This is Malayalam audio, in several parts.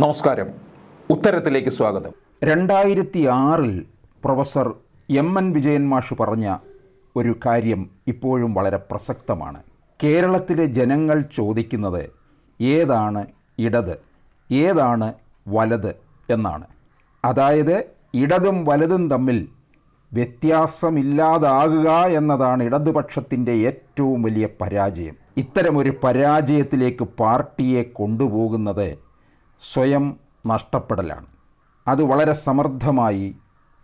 നമസ്കാരം. ഉത്തരത്തിലേക്ക് സ്വാഗതം. രണ്ടായിരത്തി ആറിൽ പ്രൊഫസർ എം എൻ വിജയൻ മാഷ് പറഞ്ഞ ഒരു കാര്യം ഇപ്പോഴും വളരെ പ്രസക്തമാണ്. കേരളത്തിലെ ജനങ്ങൾ ചോദിക്കുന്നത് ഏതാണ് ഇടത് ഏതാണ് വലത് എന്നാണ്. അതായത് ഇടതും വലതും തമ്മിൽ വ്യത്യാസമില്ലാതാകുക എന്നതാണ് ഇടതുപക്ഷത്തിന്റെ ഏറ്റവും വലിയ പരാജയം. ഇത്തരമൊരു പരാജയത്തിലേക്ക് പാർട്ടിയെ കൊണ്ടുപോകുന്നത് സ്വയം നഷ്ടപ്പെടലാണ്. അത് വളരെ സമർത്ഥമായി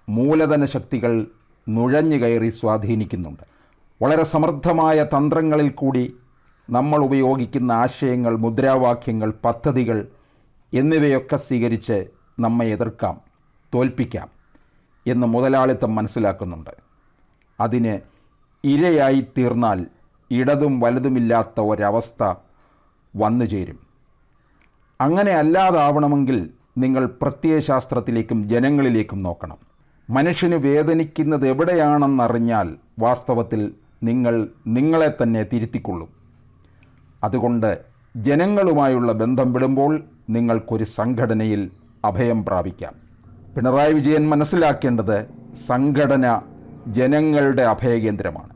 മൂലധന ശക്തികൾ നുഴഞ്ഞു കയറി സ്വാധീനിക്കുന്നുണ്ട്. വളരെ സമർത്ഥമായ തന്ത്രങ്ങളിൽ കൂടി നമ്മൾ ഉപയോഗിക്കുന്ന ആശയങ്ങൾ മുദ്രാവാക്യങ്ങൾ പദ്ധതികൾ എന്നിവയൊക്കെ സ്വീകരിച്ച് നമ്മെ എതിർക്കാം തോൽപ്പിക്കാം എന്ന് മുതലാളിത്തം മനസ്സിലാക്കുന്നുണ്ട്. അതിന് ഇരയായി തീർന്നാൽ ഇടതും വലതുമില്ലാത്ത ഒരവസ്ഥ വന്നു ചേരും അങ്ങനെ അല്ലാതാവണമെങ്കിൽ നിങ്ങൾ പ്രത്യയശാസ്ത്രത്തിലേക്കും ജനങ്ങളിലേക്കും നോക്കണം. മനുഷ്യന് വേദനിക്കുന്നത് എവിടെയാണെന്നറിഞ്ഞാൽ വാസ്തവത്തിൽ നിങ്ങൾ നിങ്ങളെ തന്നെ തിരുത്തിക്കൊള്ളും. അതുകൊണ്ട് ജനങ്ങളുമായുള്ള ബന്ധം വിടുമ്പോൾ നിങ്ങൾക്കൊരു സംഘടനയിൽ അഭയം പ്രാപിക്കാം. പിണറായി വിജയൻ മനസ്സിലാക്കേണ്ടത് സംഘടന ജനങ്ങളുടെ അഭയകേന്ദ്രമാണ്.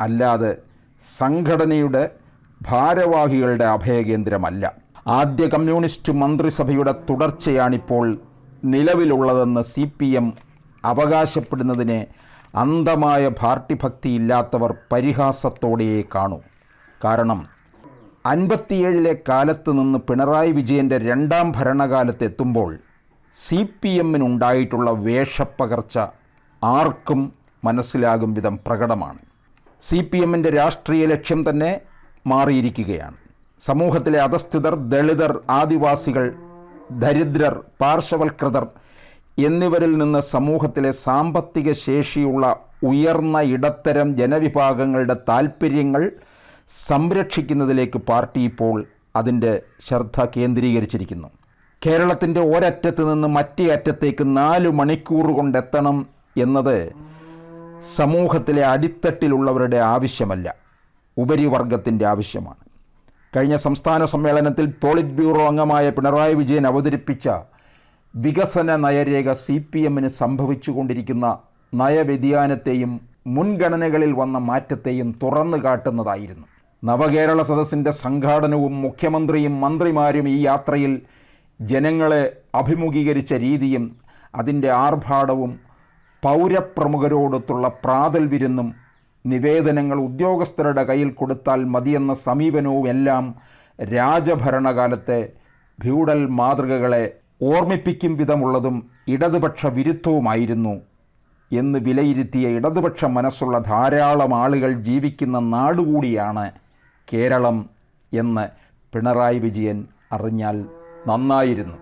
അല്ലാതെ സംഘടനയുടെ ഭാരവാഹികളുടെ അഭയകേന്ദ്രമല്ല. ആദ്യ കമ്മ്യൂണിസ്റ്റ് മന്ത്രിസഭയുടെ തുടർച്ചയാണിപ്പോൾ നിലവിലുള്ളതെന്ന് സി പി എം അവകാശപ്പെടുന്നതിനെ അന്ധമായ പാർട്ടി ഭക്തിയില്ലാത്തവർ പരിഹാസത്തോടെയേ കാണൂ. കാരണം അൻപത്തിയേഴിലെ കാലത്ത് നിന്ന് പിണറായി വിജയന്റെ രണ്ടാം ഭരണകാലത്തെത്തുമ്പോൾ സി പി എമ്മിനുണ്ടായിട്ടുള്ള വേഷപ്പകർച്ച ആർക്കും മനസ്സിലാകും വിധം പ്രകടമാണ്. സി പി എമ്മിന്റെ രാഷ്ട്രീയ ലക്ഷ്യം തന്നെ മാറിയിരിക്കുകയാണ്. സമൂഹത്തിലെ അധസ്ഥിതർ ദളിതർ ആദിവാസികൾ ദരിദ്രർ പാർശ്വവൽകൃതർ എന്നിവരിൽ നിന്ന് സമൂഹത്തിലെ സാമ്പത്തിക ശേഷിയുള്ള ഉയർന്ന ഇടത്തരം ജനവിഭാഗങ്ങളുടെ താൽപ്പര്യങ്ങൾ സംരക്ഷിക്കുന്നതിലേക്ക് പാർട്ടി ഇപ്പോൾ അതിന്റെ ശ്രദ്ധ കേന്ദ്രീകരിച്ചിരിക്കുന്നു. കേരളത്തിന്റെ ഒരറ്റത്ത് നിന്ന് മറ്റേ അറ്റത്തേക്ക് നാല് മണിക്കൂർ കൊണ്ടെത്തണം എന്നത് സമൂഹത്തിലെ അടിത്തട്ടിലുള്ളവരുടെ ആവശ്യമല്ല ഉപരിവർഗത്തിന്റെ ആവശ്യമാണ്. കഴിഞ്ഞ സംസ്ഥാന സമ്മേളനത്തിൽ പോളിറ്റ് ബ്യൂറോ അംഗമായ പിണറായി വിജയൻ അവതരിപ്പിച്ച വികസന നയരേഖ സി പി എമ്മിന് സംഭവിച്ചുകൊണ്ടിരിക്കുന്ന നയവ്യതിയാനത്തെയും മുൻഗണനകളിൽ വന്ന മാറ്റത്തെയും തുറന്നു കാട്ടുന്നതായിരുന്നു. നവകേരള സദസ്സിന്റെ സംഘാടനവും മുഖ്യമന്ത്രിയും മന്ത്രിമാരും ഈ യാത്രയിൽ ജനങ്ങളെ അഭിമുഖീകരിച്ച രീതിയും അതിന്റെ ആർഭാടവും പൗരപ്രമുഖരോടൊത്തുള്ള പ്രാതൽ വിരുന്നും നിവേദനങ്ങൾ ഉദ്യോഗസ്ഥരുടെ കയ്യിൽ കൊടുത്താൽ മതിയെന്ന സമീപനവും എല്ലാം രാജഭരണകാലത്തെ ഫ്യൂഡൽ മാതൃകകളെ ഓർമ്മിപ്പിക്കും വിധമുള്ളതും ഇടതുപക്ഷ വിരുദ്ധവുമായിരുന്നു എന്ന് വിലയിരുത്തിയ ഇടതുപക്ഷ മനസ്സുള്ള ധാരാളം ആളുകൾ ജീവിക്കുന്ന നാടുകൂടിയാണ് കേരളം എന്ന് പിണറായി വിജയൻ അറിഞ്ഞാൽ നന്നായിരുന്നു.